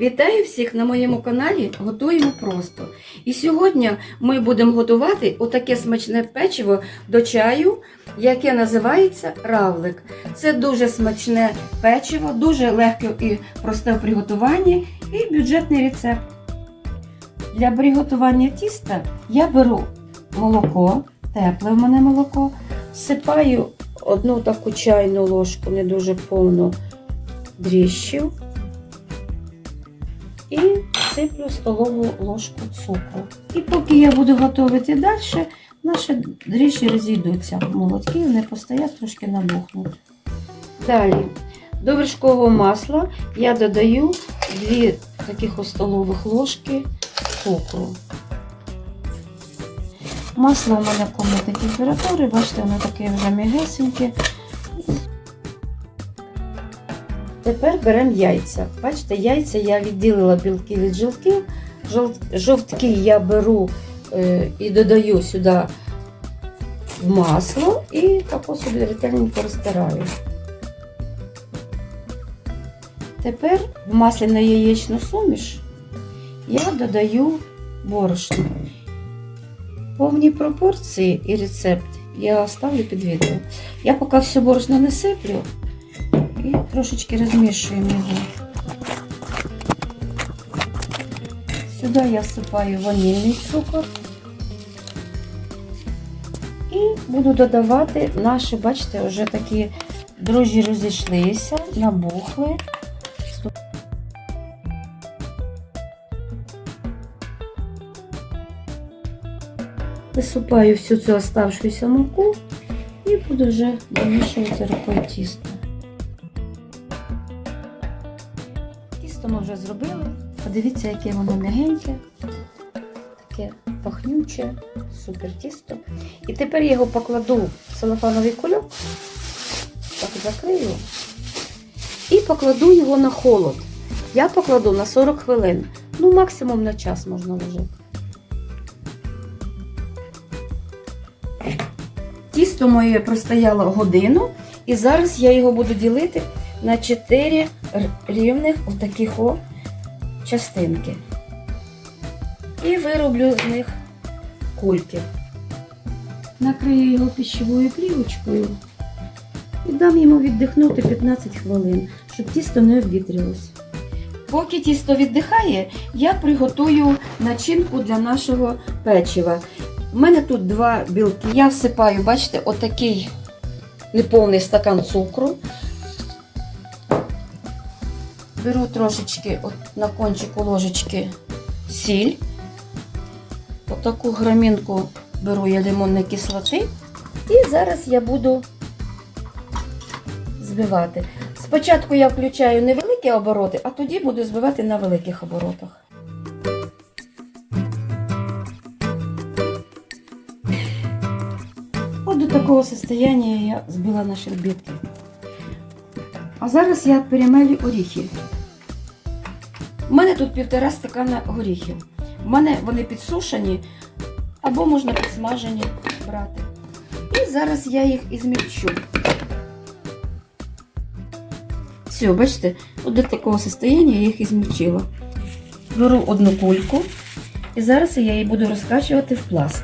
Вітаю всіх на моєму каналі Готуємо просто. І сьогодні ми будемо готувати отаке смачне печиво до чаю, яке називається равлик. Це дуже смачне печиво, дуже легке і просте в приготуванні і бюджетний рецепт. Для приготування тіста я беру молоко, тепле в мене молоко, всипаю одну таку чайну ложку, не дуже повну дріжджів сиплю столову ложку цукру. І поки я буду готувати далі, наші дріжджі розійдуться в молотки, вони постоять, трошки набухнуть. Далі, до вершкового масла я додаю 2 таких столових ложки цукру. Масло у мене комнатної температури, бачите, воно таке вже м'ягесеньке. Тепер беремо яйця. Бачите, яйця я відділила білки від. Жовт- Жовтки я беру е, і додаю сюди в масло і тако собі ретельненько розтираю. Тепер в масляну яєчну суміш я додаю борошно. Повні пропорції і рецепт я ставлю під відео. Я поки все борошно не сиплю і трошечки розмішуємо його. Сюди я всипаю ванільний цукор і буду додавати наші, бачите, вже такі дрожжі розійшлися, набухли. Висипаю всю цю оставшуюся муку і буду вже домішувати рукою тісто. Тісто ми вже зробили. Подивіться, яке воно м'ягеньке, таке пахнюче, супер тісто. І тепер я його покладу в целофановий кульок, так закрию, і покладу його на холод. Я покладу на 40 хвилин, ну максимум на час можна лежати. Тісто моє простояло годину, і зараз я його буду ділити на 4 р- рівних отаких о частинки. І вироблю з них кульки. Накрию його пищевою плівочкою і дам йому віддихнути 15 хвилин, щоб тісто не обвітрилось. Поки тісто віддихає, я приготую начинку для нашого печива. У мене тут два білки. Я всипаю, бачите, отакий неповний стакан цукру. Беру трошечки от на кончику ложечки сіль. Отаку грамінку беру я лимонної кислоти. І зараз я буду збивати. Спочатку я включаю невеликі обороти, а тоді буду збивати на великих оборотах. От до такого состояння я збила наші відбитки. А зараз я перемелю оріхи. У мене тут півтора стакана горіхів. У мене вони підсушені або можна підсмажені брати. І зараз я їх ізмільчу. Все, бачите, от до такого состояння я їх ізмільчила. Беру одну кульку і зараз я її буду розкачувати в пласт.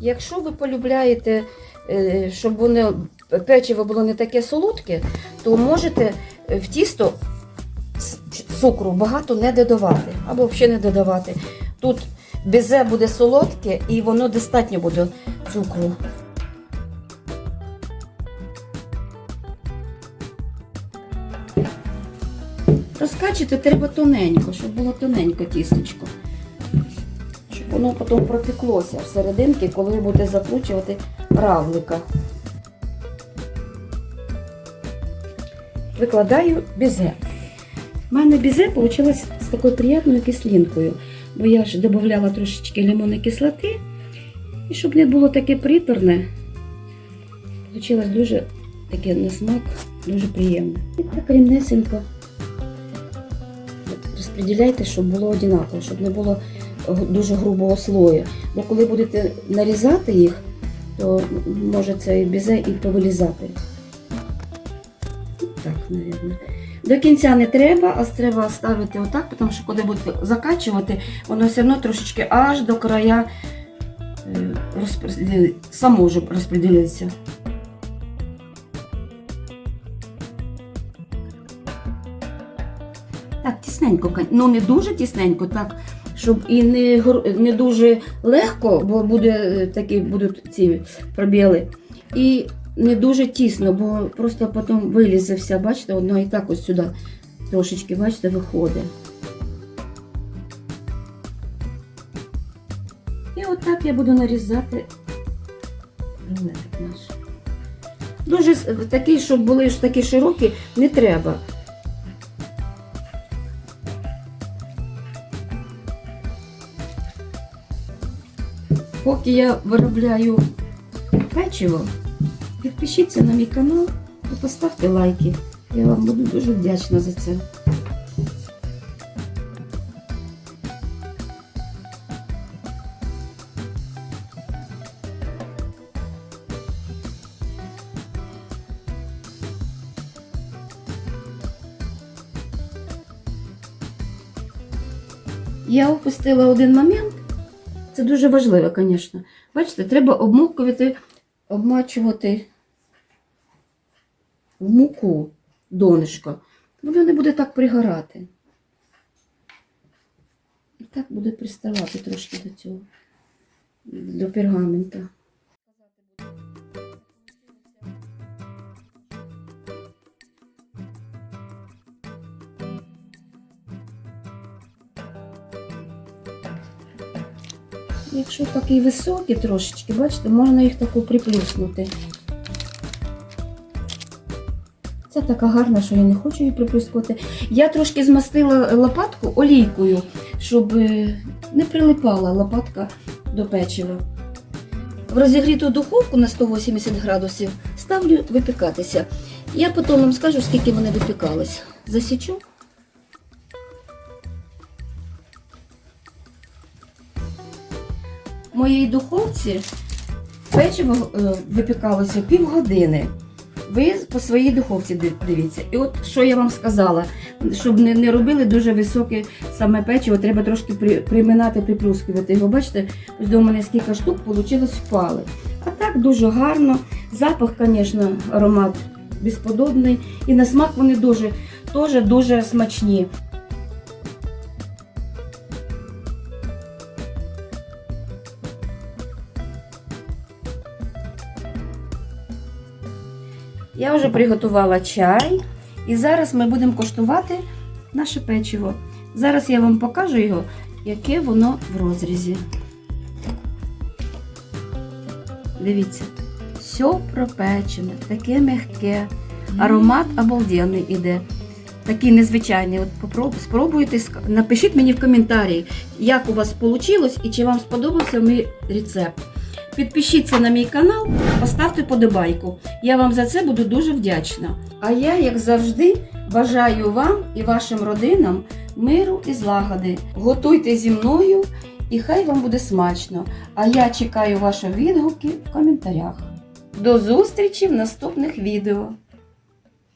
Якщо ви полюбляєте, е, щоб воно печиво було не таке солодке, то можете в тісто цукру багато не додавати або взагалі не додавати. Тут безе буде солодке і воно достатньо буде цукру. Розкачати треба тоненько, щоб було тоненько тістечко. Щоб воно потім пропеклося всерединки, коли ви будете закручувати равлика. Викладаю бізе. У мене бізе вийшло з такою приємною кислинкою, бо я ж додавала трошечки лимонної кислоти. І щоб не було таке приторне, вийшло дуже таке на смак, дуже приємне. І так рівнесенько розподіляйте, щоб було однаково, щоб не було дуже грубого слою. Бо коли будете нарізати їх, то може цей бізе і повилізати. Так, мабуть. До кінця не треба, а треба ставити отак, тому що коли будете закачувати, воно все одно трошечки аж до края е, розпри- само вже розподілиться. Так, тісненько, ну не дуже тісненько, так, щоб і не, не дуже легко, бо буде е, такі будуть ці пробіли. І не дуже тісно, бо просто потім вилізе вся, бачите, воно і так ось сюди трошечки, бачите, виходить. І отак я буду нарізати рулетик наш. Дуже такий, щоб були ж такі широкі, не треба. Поки я виробляю печиво, підпишіться на мій канал і поставте лайки. Я вам буду дуже вдячна за це. Я опустила один момент. Це дуже важливо, звісно. Бачите, треба обмокувати, обмачувати в муку донышко. Воно не буде так пригорати. І так буде приставати трошки до цього, до пергамента. Якщо такі високі трошечки, бачите, можна їх таку приплюснути. Це така гарна, що я не хочу її приплюскувати. Я трошки змастила лопатку олійкою, щоб е, не прилипала лопатка до печива. В розігріту духовку на 180 градусів ставлю випікатися. Я потім вам скажу, скільки вони випікались. Засічу. Моїй духовці печиво е, випікалося півгодини. Ви по своїй духовці дивіться. І от що я вам сказала, щоб не, не робили дуже високе саме печиво, треба трошки при, приминати, приплюскувати його. Бачите, ось до мене скільки штук вийшло впали. А так дуже гарно. Запах, звісно, аромат безподобний. І на смак вони дуже, дуже, дуже смачні. Я вже приготувала чай, і зараз ми будемо коштувати наше печиво. Зараз я вам покажу його, яке воно в розрізі. Дивіться, все пропечене, таке м'яке, аромат обалденний іде. Такий незвичайний. От спробуйте, напишіть мені в коментарі, як у вас вийшло і чи вам сподобався мій рецепт. Підпишіться на мій канал, поставте подобайку. Я вам за це буду дуже вдячна. А я, як завжди, бажаю вам і вашим родинам миру і злагоди. Готуйте зі мною і хай вам буде смачно. А я чекаю ваші відгуки в коментарях. До зустрічі в наступних відео.